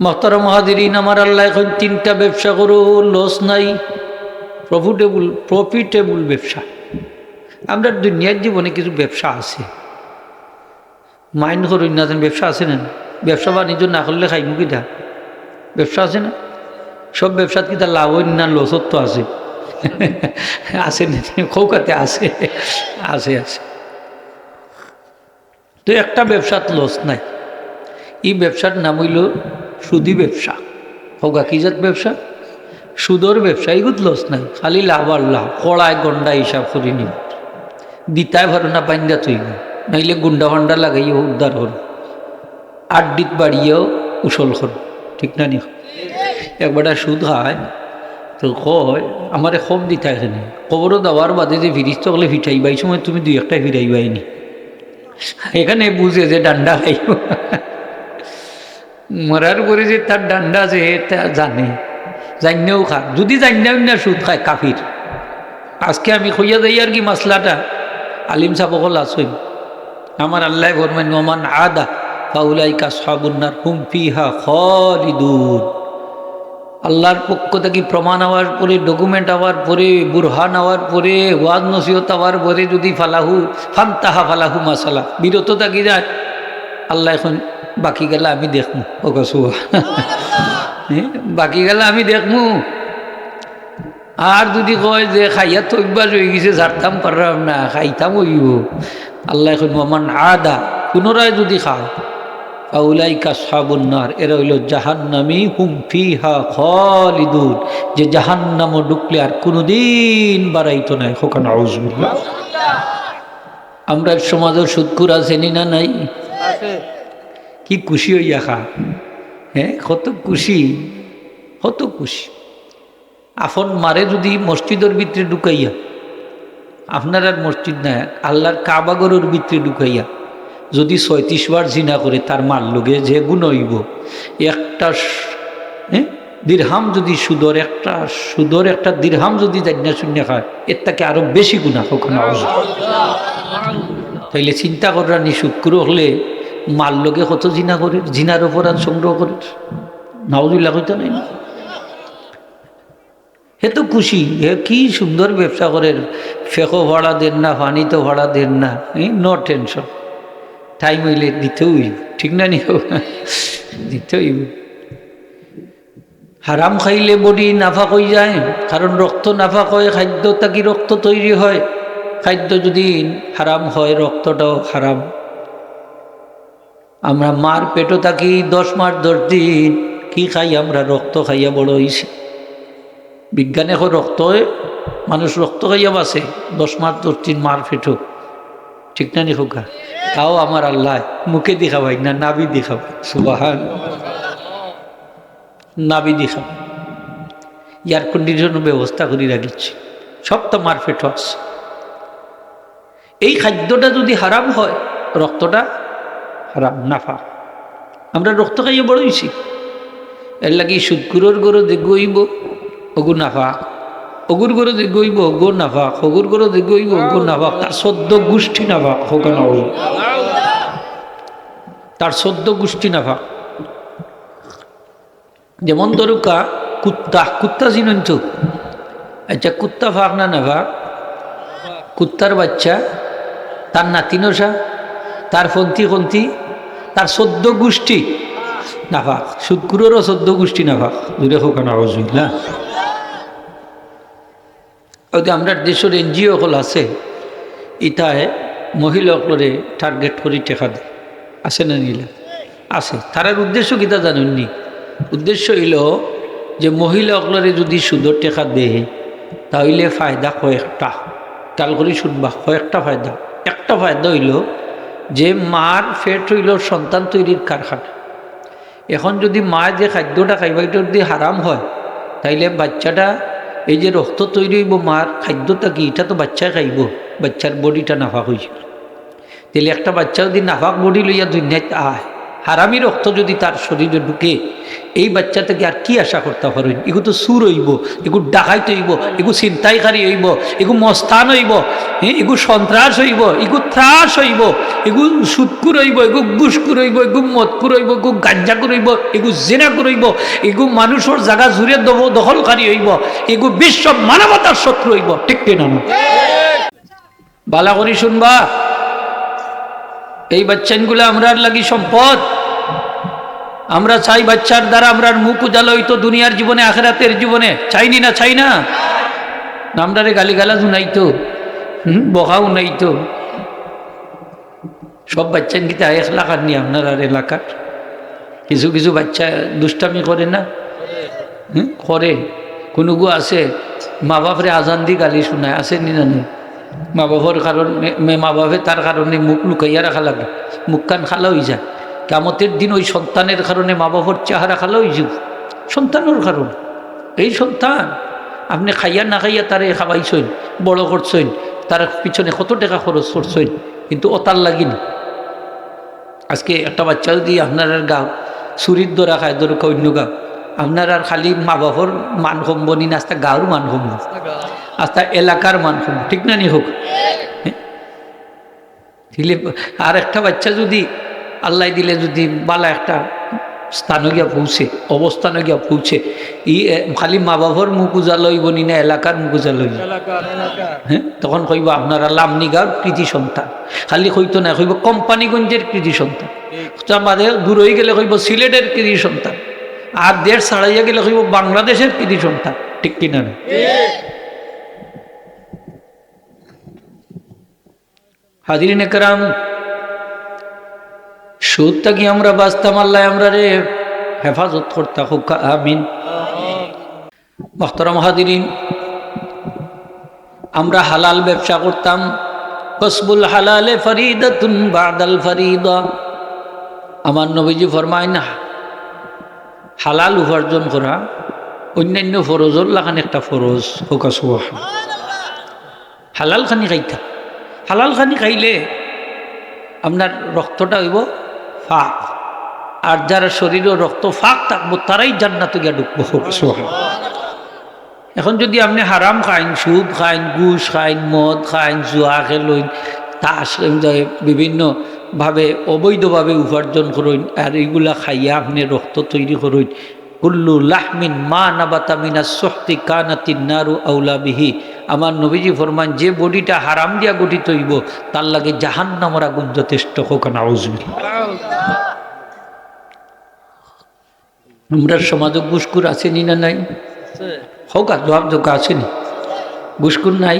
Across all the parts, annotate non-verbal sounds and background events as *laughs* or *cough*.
মহতর মহাদিন আমার আল্লাহ এখন তিনটা ব্যবসা করো, লস নাই প্রফিটেবল প্রফিটেবল ব্যবসা। আমরা দুনিয়ার জীবনে কিছু ব্যবসা আছে। মাইন্ড করুন না ব্যবসা আছে না। ব্যবসা বাণিজ্য না করলে খাইমু কিটা ব্যবসা আছে না? সব ব্যবসাত কিটা লাভ না, লসত তো আছে। *laughs* আছে না? খৌকাতে আছে। আছে আছে। তো একটা ব্যবসাত লস নাই। এই ব্যবসার নাম হইল সুদি ব্যবসা। হোক কি জাত ব্যবসা? সুদর ব্যবসা এগুলো লস নাই, খালি লাভ আর লাভ, কড়ায় গন্ডা হিসাব করি নি দিতায় ভরো না পাইন্দা তুই নাইলে গুন্ডা হন্ডা লাগাইও উদ্ধার হল আড্ডিত বাড়িয়েও উসল হল ঠিক না নি? একবারটা সুদ হয়, তো কয়, আমারে কম দিতা এখানে কবরও দেওয়ার বাদে যে ফিরিস তো হলে ফিটাইবাই সময় তুমি দুই একটা ফিরাইবাইনি এখানে বুঝে যে ডান্ডা খাইব। মরার পরে যে তার ডান্ডা আছে তা জানে জান্যও খা। যদি জান্যাও না সুদ খায়, কাফির। আজকে আমি খইয়া যাই আর কি মাসলাটা। আলিম সাবকল আসই আমার আল্লাহ ফরমান ওমান আদা ফাউলাইকা সাবুন্নার হুম ফিহা খালিদুন। আল্লাহর পক্ষ থেকে প্রমাণ হওয়ার পরে, ডকুমেন্ট হওয়ার পরে, বুরহান হওয়ার পরে ওয়াজ নসিহত হওয়ার পরে যদি ফালাহু, ফান্তাহা ফালাহু মাসালা। বিরত থাকি যায়। আল্লাহ এখন বাকি গেলে আমি দেখমু। ও কসুয়া বাকি গেলে আমি দেখমু। আর যদি কয় যে খাইয়া তো অভ্যাস হয়ে গেছে ঝাড়তাম পারলাম না খাইতাম হইব। আল্লাহ এখন মামান আদা পুনরায় যদি খায় আউলাইকা সাবুন্নার এরা হইল জাহান্নামি হুম ফিহা খালিদুন। যে জাহান্নামও ঢুকলে আর কোনোদিন বাড়াইতো নাই। হোকান আমরা সমাজের সুদকুর আছেনি না নাই? কি খুশি হইয়া খা হ্যাঁ কত খুশি কত খুশি। আফন মারে যদি মসজিদের ভিতরে ঢুকাইয়া আপনার আর মসজিদ না আল্লাহর কাবাগরের ভিতরে ঢুকাইয়া যদি ছয়ত্রিশ বার জিনা করে তার মার লোকে যে গুণ হইব একটা হ্যাঁ দীর্হাম যদি সুদর একটা সুদর একটা দীর্হাম যদি জান্না শূন্য খায় এর তাকে আরও বেশি গুণা কখনো তাইলে চিন্তা করার নি শুক্র হলে মার লোকে কত জিনা করে, জিনার অপরাধ সংগ্রহ করে। নাউজুল্লাহ হইতে নাই? হে তো খুশি, হে কি সুন্দর ব্যবসা করে। ফেকো ভাড়া দেন না পানি তো ভাড়া দেন না নো টেনশন। টাইম হইলে দিতে হইব, ঠিক না নি? দিতে হইব। হারাম খাইলে বডি নাফাক হয়ে যায়, কারণ রক্ত নাফাক হয়, খাদ্য তাকি রক্ত তৈরি হয়। খাদ্য যদি হারাম হয়, রক্তটাও হারাম। আমরা মার পেটও থাকি, দশ মাস, দশ দিন। কি খাই আমরা? রক্ত খাইয়া বড় হয়েছি বিজ্ঞানে এখন রক্ত মানুষ রক্ত খাইয়া বাসে দশ মাস, দশ দিন মার পেটো ঠিক না নি খোকা? তাও আমার আল্লাহ মুখে দেখাবাই না নাবি দেখাবাই। সুবাহান। নাবি দেখাবাই। এয়ার কন্ডিশনের ব্যবস্থা করে রাখিছি সব তো মারফেট আছে এই খাদ্যটা যদি হারাম হয়, রক্তটা হারাম নাফা আমরা রক্ত খাইয়ে বড় হয়েছি এর লাগি শুক্রর গরো যে গইব অগু নাফা। অগুর গরো যে গইব অগু নাফা। অগুর গরো যে গইব অগু নাফা। তার সদ্য গোষ্ঠী নাফা হোকান তার সদ্য গোষ্ঠী নাফা। যেমন ধরুকা কুত্তা। কুত্তা চিনেন তো? আচ্ছা কুত্তা ফাঁক না নাফা? কুত্তার বাচ্চা, তার নাতিনসা তার ফন্তি ফন্তি। তার সদ্য গোষ্ঠী। নাফাক। শুক্ররও সদ্য গোষ্ঠী নাফাক। দূরে হোক না বুঝলা ওই আমরা দেশের এনজিও হল আছে ইটায় মহিলাসকলরে টার্গেট করে টেকা দেয়। আছে না নিলে? আছে। তারার উদ্দেশ্য কিতা জানেননি? উদ্দেশ্য হইল যে মহিলাসকলরে যদি সুদর টেকা দেয়, তাহলে ফায়দা কয়েকটা। কাল করে শুনবা, কয়েকটা ফায়দা। একটা ফায়দা হইল যে মার ফেট হইল, সন্তান তৈরির কারখানা। এখন যদি মা যে খাদ্যটা খাইবা এটা যদি হারাম হয়, তাইলে বাচ্চাটা এই যে রক্ত তৈরি হইব মার, খাদ্যটা কি? এটা তো বাচ্চায় খাইব, বাচ্চার বডিটা নাফাক হয়েছিল তাহলে একটা বাচ্চা যদি নাফাক বডি লইয়া দুনিয়াত আয়, হারামি রক্ত যদি তার শরীরে ঢুকে এই বাচ্চা থেকে আর কি আশা করতে পারেন এগু তো সুর হইব এগু ডাকাইত হইব এগু ছিনতাইকারী হইব এগু মস্তান হইব হ্যাঁ এগু সন্ত্রাস হইব এগু ত্রাস হইব এগু সুৎকুর হইব এগু গুসকুর হইব এগু মদকুর হইব এগু গাঞ্জাকুর হইব এগু জেনাকুর হইব এগু মানুষের জায়গা জুড়ে দব দখলকারী হইব এগু বিশ্ব মানবতার শত্রু হইব ঠিক না? বালা করি শুনবা এই বাচ্চানগুলো আমরার লাগি সম্পদ আমরা চাই বাচ্চার দ্বারা আমরা মুখ উজালো হইতো দুনিয়ার জীবনে, আখেরাতের জীবনে। চাইনি না, চাই না? আমরারে গালিগালাজ উনাইতো হুম বকা উনাইতো সব বাচ্চান কিতা এক লাখার নি আপনার আর এলাকার। কিছু কিছু বাচ্চা দুষ্টামি করে না? করে। কোনো গো আছে, মা বাপরে আজান দি গালি শোনায়, আছে নি না? মা বাবার কারণে, মা বাপে তার কারণে মুখ লুকাইয়া রাখা লাগে মুখ কান খালা হয়ে যায়। কামতের দিন ওই সন্তানের কারণে মা বাবার চেহারা খালো হয়ে যাব। সন্তানের কারণ। এই সন্তান, আপনি খাইয়া না খাইয়া তারে খাওয়াইছেন, বড় করছেন, তার পিছনে কত টাকা খরচ করছেন, কিন্তু অতার লাগিনি আজকে একটা বাচ্চা যদি আপনার গাও চুরির দরা খায় দর অন্য গাও আপনার আর খালি মা বাবার মান সম্বনি না, আস্তা গাঁর মান সম্বন আস্তা এলাকার মান সম্বন ঠিক না নি হোক? হ্যাঁ? আর একটা বাচ্চা যদি আল্লাহ দিলে যদি বালা একটা স্থানে গিয়া পৌঁছে অবস্থানে গিয়া পৌঁছে ই খালি মা বাবার মুখ উজাল হইব নি না এলাকার মুখ উজাল হইব হ্যাঁ? তখন কইব আপনারা লামনিগার কৃতি সন্তান। খালি কইতো না কইব কোম্পানিগঞ্জের কৃতি সন্তান। বাদে দূর হয়ে গেলে কইব সিলেটের কৃতি সন্তান। আর দেশ ছাড়াইয়া গেলে কইব বাংলাদেশের কৃতি সন্তান। ঠিক কিনা না? হাজিরিন একরাম সুদ থাকি আমরা বাঁচতাম আল্লাহ আমরা রে? হেফাজত করতা হোক, আমিন। মহতরম হাদিরিন আমরা হালাল ব্যবসা করতাম। কসবুল হালালে ফরিদাতুন বাদাল ফরিদা। আমার নবীজি ফরমায় না, হালাল উপার্জন করা, অন্যান্য ফরজর লাগান একটা ফরজ। হোক হালাল খানি খাইতা, হালাল খানি খাইলে আপনার রক্তটা হইব ফাঁক। আর যারা শরীরের রক্ত ফাঁক থাকব তারাই জান্নাতে গিয়া ঢুকবো। এখন যদি আপনি হারাম খাইন সুদ খাইন ঘুষ খাইন মদ খাইন জুয়া খেলইন তাস বিভিন্নভাবে অবৈধভাবে উপার্জন করইন আর এইগুলা খাইয়া আপনি রক্ত তৈরি করইন কুল্লু লাহমিন মা নাবাতামিনা শক্তি কানাতিন নারু আউলা বিহি। আমার নবীজি ফরমান, যে বডিটা হারাম দিয়া গঠিত হইব, তার লাগে জাহান নামর আগুন যথেষ্ট হোক না আমরা সমাজে গুসকুর আছেনি না নাই? হোক, আর জবাব যোগ্য আসেনি। নাই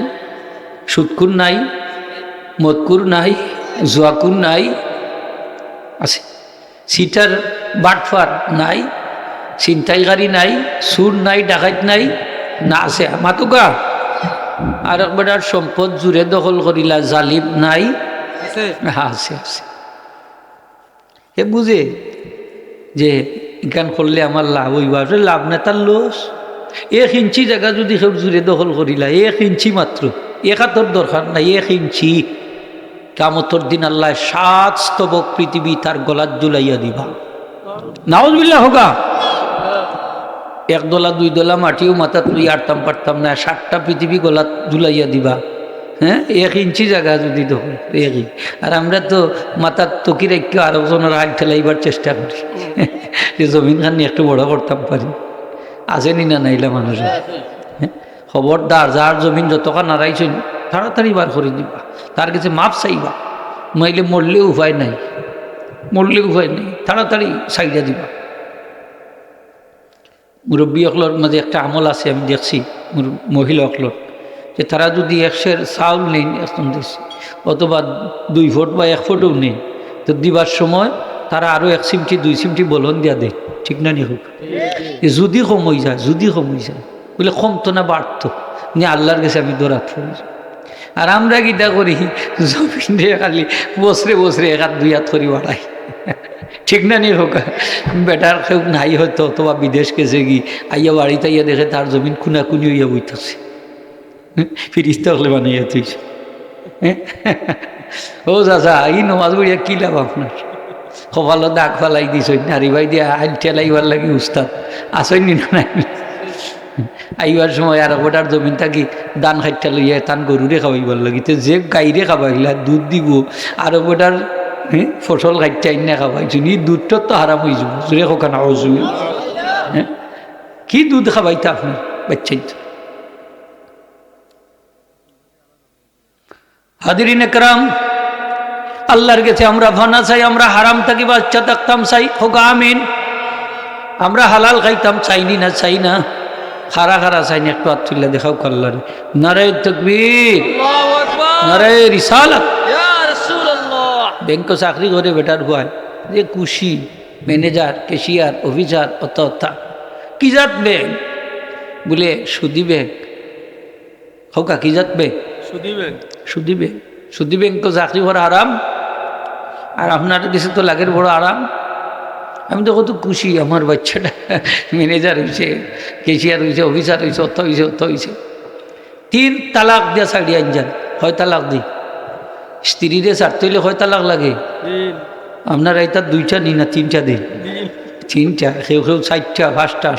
সুৎকুর নাই, মদকুর নাই, জোয়াকুর নাই, আছে। সিটার বাটফার নাই, ছিনতাইকারী নাই, সুর নাই ডাকাইত নাই, না আছে। মাতুকা আর একবার সম্পদ জুড়ে দখল করিলা জালিম নাই। হ্যাঁ আছে আছে। হে বুঝে যে গান করলে আমার লাভ হইব আসলে লাভ না তার লোস। এক ইঞ্চি জায়গা যদি কেউ জুড়ে দখল করিলা এক ইঞ্চি মাত্র। এক হাতর দরকার নাই এক ইঞ্চি। কামতর দিন আল্লাহ সাত স্তবক পৃথিবী তার গলাত জুলাইয়া দিবা। নাওজবিল্লা হোগা। এক দলা দুই দলা মাটিও মাথা তুই আটতাম পারতাম না সাতটা পৃথিবী গলাত জুলাইয়া দিবা। হ্যাঁ এক ইঞ্চি জায়গা যদি এক ইঞ্চি। আর আমরা তো মাথার তকি রেখে আরও জনের হাত ঠেলাইবার চেষ্টা করি। যে জমিন খানি একটু বড় করতাম পারি। আসেনি না নাইলা মানুষের হ্যাঁ? খবরদার যার জমিন যতক্ষণ নাড়াইছেন তাড়াতাড়ি বার করে দিবা। তার কাছে মাপ চাইবা। নইলে মরলে উপায় নাই। মরলে উপায় নেই। তাড়াতাড়ি সাইডা দিবা। মুরব্বী অকলর মাঝে একটা আমল আছে, আমি দেখছি মহিলা অকলর যে তারা যদি একশের চাউল নেন এখন দিচ্ছে অথবা দুই ফুট বা এক ফুটও নেন তো দিবার সময় তারা আরও এক চিমটি, দুই চিমটি বলন দিয়া দেয় ঠিক না নি হোক? যদি কমই যায়, যদি কমই যায়, বলে কমতো না বাড়তো নিয়ে আল্লাহর কাছে আমি দৌড়াত আর আমরা গীতা করি জমিন খালি বসরে বসরে এক হাত দুই হাত করি বাড়াই ঠিক না নি হোক। বেটার নাই হয়তো, অথবা বিদেশ গেছে কি, আইয়া বাড়িতে আইয়া দেখে তার জমিন খুনা খুনি হইয়া বইতেছে। ফিরিস্তা হলে বানাইয়া তুইছে ও চাচা, এই নমাজ বইয়া কী লাভ আপনার? কপালো দাগ ফালাই দিছ নারী ভাই দিয়ে আইন ঠেলাইবার লাগি উস্তাদ। আসেননি না নাই? আইবার সময় আর ওটার জমিন থাকি দান খাইটা লইয়া তান গরুরে লাগি। তো যে গাইরে খাওয়াইলা দুধ দিব, আর ওটার হ্যাঁ ফসল খাইটা আইনা খাওয়াইছো নি দুধটা তো হারাম হয়ে যাব জোরে খোকানা অজুমি হ্যাঁ কি দুধ খাওয়াইতা আপনার বাচ্চাই তো। হাদিরিন একরাম আল্লাহর কাছে আমরা ভানা চাই আমরা হারাম থাকি বাচ্চা থাকতাম চাই হোক আমিন। আমরা হালাল খাইতাম চাইনি না চাই না। খারা খারা চাইনি একটু হাত তুললে দেখাও কাল্লারে। নারে তকবীর নারে রিসালাত। ব্যাংক চাকরি করে বেটার হয় যে কুশি ম্যানেজার কেশিয়ার অফিসার অত অথা কি জাত ব্যাংক বলে সুদি ব্যাংক হোকা কি জাত ব্যাংক সুদি ব্যাংক সুদি ব্যাংক তো চাকরি করা আরাম আর আপনার দেশে তো লাগের বড় আরাম আমি তো কত খুশি আমার বাচ্চাটা *laughs* ম্যানেজার হয়েছে কেশিয়ার হয়েছে অফিসার হয়েছে অত হয়েছে অত হয়েছে তিন তালাক দিয়া ছাড়ি আনজান হয় তালাক দি। স্ত্রীরে ছাড়তে হইলে হয় তালাক লাগে? আপনার এটা দুইটা নি না তিনটা দিন। তিনটা কেউ কেউ চারটা পাঁচটা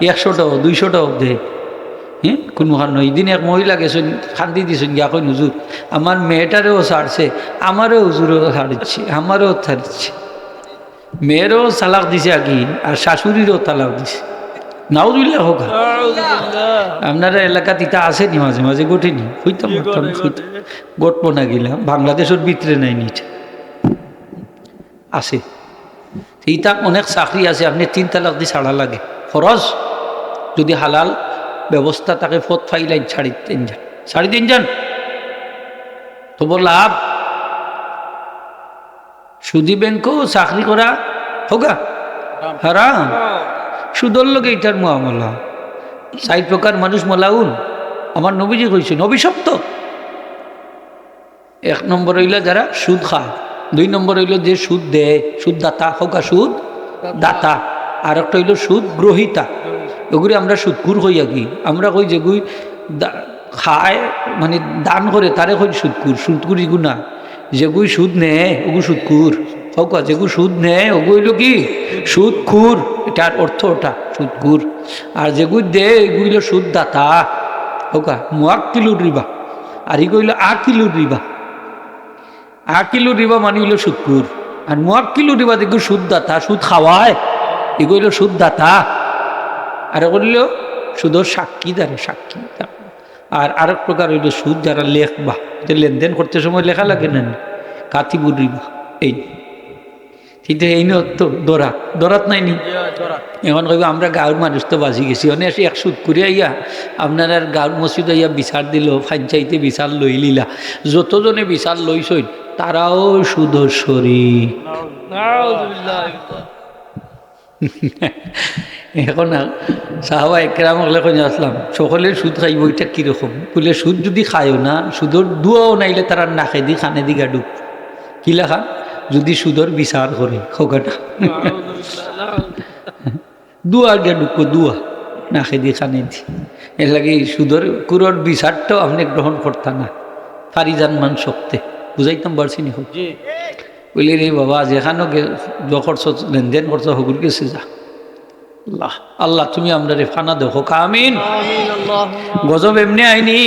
একশোটাও দুইশোটাও দে। হ্যাঁ? কোনো হার নয় দিন এক মহিলা গেছেন খান্দি দিয়েছেন গিয়া কই হুজুর আমার মেয়েটারেও ছাড়ছে আমারও হুজুরও ছাড়ছে আমারও ছাড়ছে। মেয়েরও তালাক দিছে আগে আর শাশুড়িরও তালাক দিছে। নাউজুল্লাহ হোক আপনারা এলাকাত ইটা আছে নি মাঝে মাঝে গোটেনি হইতাম হইতাম হইতাম গোটবো না গেলাম। বাংলাদেশের ভিতরে নাই নিচে। আছে ইটা অনেক চাকরি আছে আপনি তিন তালাক দিয়ে ছাড়া লাগে। খরচ যদি হালাল ব্যবস্থা তাকে ফত ফাইলাইন ছাড়ি তিন যান। সাড়ে তিন যান। তবু লাভ। সুদি ব্যাংকও চাকরি করা হোগা হারাম। সুদর লোকে এটার মহামলা। চাই প্রকার মানুষ মলাউন আমার নবীজি কইছেন অভিশপ্ত এক নম্বর হইল যারা সুদ খায়, দুই নম্বর হইল যে সুদ দেয় সুদ দাতা হোকা সুদ, দাতা। আর একটা হইল সুদ গ্রহিতা। ওগুলি আমরা সুদকুর হইয়া কি আমরা কই যেগুই খায় মানে দান করে, তারে কই সুদকুর সুদকুর ইগু না যেগুই সুদ নেয়, ওগু সুদকুর হোক যেগু সুদ নেয়, ওগু হইল কি? সুদ খুর। এটার অর্থ ওটা সুদকুর আর যেগুই দে এগুলো সুদ দাতা। হোকা মুয়াক কিলোর রিবা। আর ইগো হইল আ কিলোর রিবা। আ কিলো রিবা মানে হইল সুদকুর আর মুয়াক কিলো রিবা দেখো সুদ দাতা, সুদ খাওয়ায়। এগো হইল সুদ দাতা। আর বলল সুদর সাক্ষী দ্বারে সাক্ষী আর আরেক প্রকার হইল সুদ যারা লেখবা। লেনদেন করতে সময় লেখা লাগে না কাতি রিবা, এই। কিন্তু এই নো তো দরাত দরাত নাই নি? এখন কইব আমরা গাঁর মানুষ তো বাজি গেছি। অনেক এসে এক সুদ করে আইয়া আপনার আর গাঁর মসজিদ আইয়া বিচার দিল ফাঞ্চাইতে বিচার লই লিলা। যতজনে বিচার লইছই তারাও সুদর্শরী *laughs* এখন সাহাবা একরাম হলে কই আসলাম সকলে সুদ খাইব এটা কীরকম বলে সুদ যদি খায়ও না সুদর দুয়াও নাইলে তারা নাখে দি খানে দি গাডুক কি লেখা? যদি সুদর বিচার করে খোকাটা। দুয়া গাডুক দুয়া। নাখে দি খানে দি। এর লাগে সুদর কুরর বিচারটাও আপনি গ্রহণ করতাম না। পারি যান মান সপ্তে বুঝাইতাম পারছি নি হোক বলি রে বাবা যেখানে করছ লেনদেন করছ হগুর গেছে যা। আল্লাহ আল্লাহ তুমি আমরা রে ফানা দেখো কামিন গজব এমনি আইনি।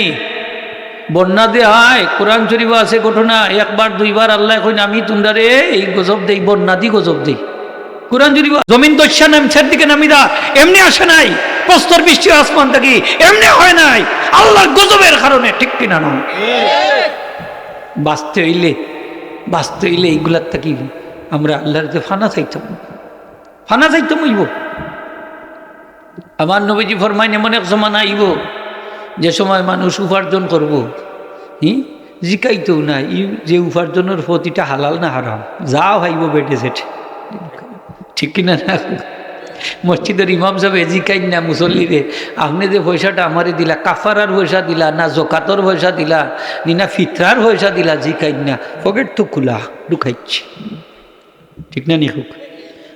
বন্যা দে হয় কোরআন শরীফ আছে ঘটনা, একবার, দুইবার, আল্লাহ কইন, আমি তোমরা রে, এই গজব দেই, বন্যা দি গজব দেই। কোরআন শরীফ, জমিন দস্যা নামছের দিকে নামিদা এমনি আসে নাই, প্রস্তর বৃষ্টি, আসমান থাকি, এমনি হয় নাই, আল্লাহর গজবের কারণে ঠিক কিনা নয়। বাঁচতে হইলে বাঁচতে হইলে এইগুলার থাকি, আমরা আল্লাহর ফানা চাইতাম। ফানা চাইতাম হইব। আমার নবীজি ফরমাইন এমন এক জমানা আইব যে সময় মানুষ উপার্জন করব, হি? জিকাইতেও না ই যে উপার্জনের প্রতিটা হালাল না হারাম। যা ভাইব বেটে সেটে। ঠিক কিনা না? মসজিদের ইমাম সাহেব জিকাই না মুসল্লিরে। আপনি যে পয়সাটা আমারে দিলা, কাফারার পয়সা দিলা, না জকাতর পয়সা দিলা, নি না ফিতরার পয়সা দিলা জিকাই না। পকেট তো খোলা ঢুকাইছি। ঠিক না নি হোক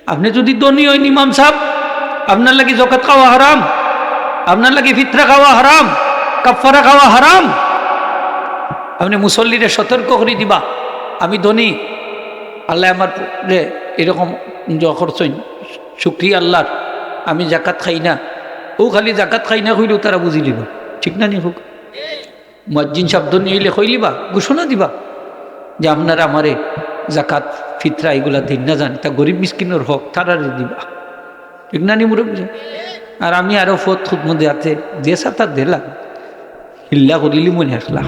আপনি যদি ধনী হয় ইমাম সাহেব, আপনার লাগি জকাত খাওয়া হারাম, আপনার লাগি ফিতরা খাওয়া হারাম। কাফারা খাওয়া হারাম? আপনি মুসল্লিরে সতর্ক করে দিবা। আমি ধনী। আল্লাহ আমার রে এরকম করছেন, শুক্রিয়া আল্লাহর। আমি জাকাত খাই না। ও খালি জাকাত খাই না কইলেও তারা বুঝি লিবা ঠিক না নি হোক মজ্জিন শব্দ নিয়ে কইলিবা ঘোষণা দিবা। যে আপনারা আমারে জাকাত ফিতরা এগুলা দিন না জানি। তা গরিব মিসকিনের হক তারারে দিবা। ঠিক না নি মুরব্বী? আর আমি আরও ফত খুদ মধ্যে আছে। যে সাথে দিলাম হিল্লা করিলি মনে আসলা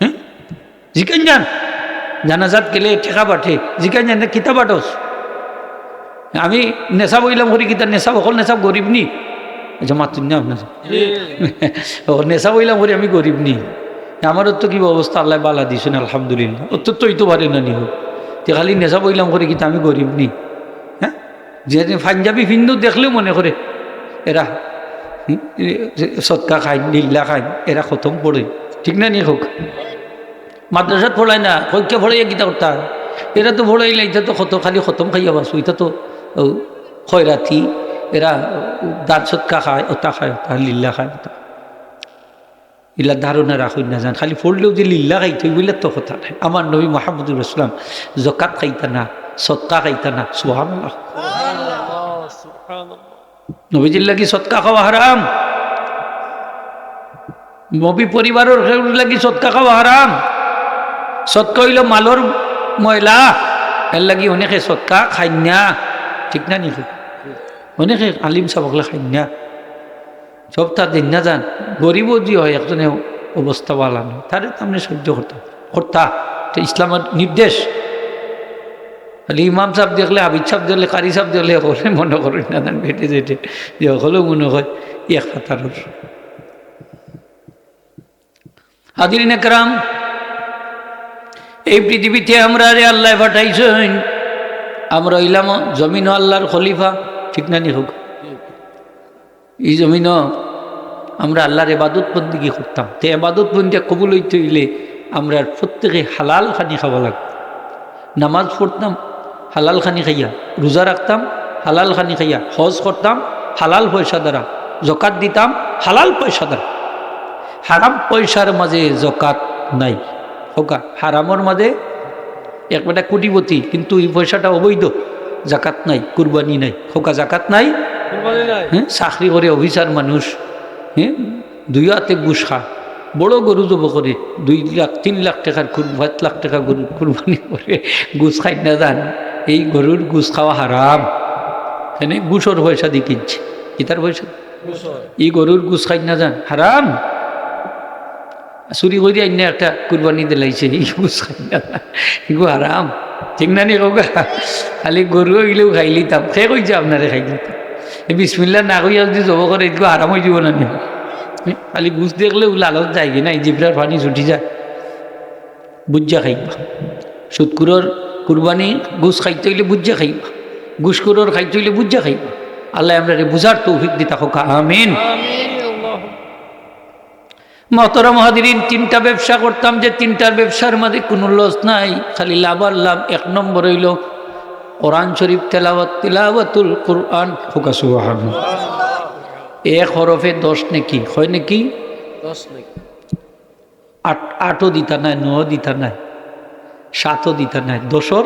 হ্যাঁ জিকেন যান জানাজাত গেলে ঠেকা পাঠে জিকেন জান কিতা পাঠস আমি নেশা বইলাম করি কিতা নেশা অকল নেশা গরিব নি আচ্ছা মাতুন না আপনার ও নেশা বইলাম করি আমি গরিব নি আমারও তো কি অবস্থা আল্লাহ বালা দিছেন আলহামদুলিল্লাহ ও তো তৈ তো পারে না নিহ তে খালি নেশা বইলাম করি কিতা আমি গরিব নি হ্যাঁ যে পাঞ্জাবি হিন্দু দেখলেও মনে করে এরা সৎকা খাই নীল্লা খাই এরা খতম পড়ে ঠিক না নি হোক মাদ্রাসাত পড়ায় না কইকে পড়াইয়া গীতা করতা এরা তো পড়াইলে এটা তো কত খালি খতম খাইয়া বাসু এটা তো খয়রাতি এরা দাঁত সৎকা খায় ওটা খায় ওটা লিল্লা খায় ওটা ইলা ধারণা রাখুন না যান খালি পড়লেও যে লিল্লা খাইতে বলে তো কথা নাই। আমার নবী মাহমুদুর ইসলাম জকাত খাইতা না, সৎকা খাইতা না। নবীজির লাগি সৎকা খাওয়া হারাম। নবী পরিবারের লাগি সৎকা খাওয়া হারাম। সৎকা হইল মালর ময়লা, এর লাগি অনেকে সৎকা খাই ঠিক না নিখু অনেকে আলিম সাবকলে খাই না। সব তার দিন না যান গরিবও যে হয় একজনে অবস্থা বালা নয় তারে তামনে সহ্য করতাম করতা ইসলামের নির্দেশ। ইমাম সাহেব দেখলে আবিদ সাহেব দেখলে কারি সাহেব দেখলে হলে মনে করেন না জান ভেটে যেটে। যে হলেও মনে হয় এক হাতারর হাদিরিন একরাম, এই পৃথিবীতে আমরা রে আল্লাহ পাঠাইছেন, আমরা ইলাম জমিন আল্লাহর খলিফা, ঠিক না নি হোক? এই জমিন আমরা আল্লাহর এবাদত বন্দিগি করতাম। তো এবাদত বন্দি কবুল হইতে হইলে আমরা প্রত্যেকে হালাল খানি খাওয়া লাগতো। নামাজ পড়তাম হালাল খানি খাইয়া রোজা রাখতাম হালাল খানি খাইয়া হজ করতাম হালাল পয়সা দ্বারা জকাত দিতাম হালাল পয়সা দ্বারা। হারাম পয়সার মাঝে জকাত নাই। হোকা হারামর মাঝে একটা কোটিপতি কিন্তু এই পয়সাটা অবৈধ। জাকাত নাই কুরবানি নাই। হোকা জাকাত নাই। হ্যাঁ চাকরি করে অফিসার মানুষ হ্যাঁ দুই হাতে ঘুষ খা। বড় গরু জব করে দুই লাখ তিন লাখ টাকার পাঁচ লাখ টাকা গরু কুরবানি করে ঘুষ খাই না যান এই গরুর ঘুষ খাওয়া হারাম। এখানে ঘুষর পয়সা দিয়ে কিনছে। কিতার পয়সা? এই গরুর ঘুষ খাই না যান হারাম। চুরি করে আইন একটা কুরবানি দিলাইছে এই ঘুষ খাই না এগুলো হারাম। ঠিক না নি কৌকা? খালি গরু হইলেও খাই লিতাম। সে কইছে আপনারে খাই লিতাম? এই বিসমিল্লা না কইয়া যদি জব করে এগুলো আরাম হয়ে যাব না নি? খালি ঘুষ দেখলেও লালত যায় কি না? এই জিব্রার পানি ছুটি যায়। বুজ্জা খাইবা। সুৎকুরর কুরবানি ঘুষ খাইতে হইলে বুজ্জা খাইবা ঘুষকুরর খাইতে হইলে বুজ্জা খাইবা। আল্লাহ আমরা বুঝার তৌফিক দিতা হোক আমিন। মতরা মহাদিন তিনটা ব্যবসা করতাম যে তিনটার ব্যবসার মধ্যে কোনো লস নাই খালি লাভ আর লাভ এক নম্বর হইল কোরআন শরীফ তেলাওয়াত তিলাওয়াতুল কোরআন। হোকা সুবহান এক হরফে দশ নাকি হয় নাকি? আট আটও দিতা নাই ন দিতা নাই। সাতও দিতে নাই, দোসর?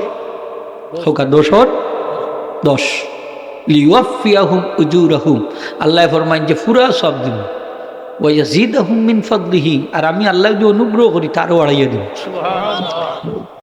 হোকা দোসর? দশ। লিওয়াফিয়াহুম উজুরাহুম। আল্লাহ ফরমাইন যে পুরা সব দিব। জিদ আহুম মিন ফদলিহি। আর আমি আল্লাহ যদি অনুগ্রহ করি, তারও আড়াইয়া দিব।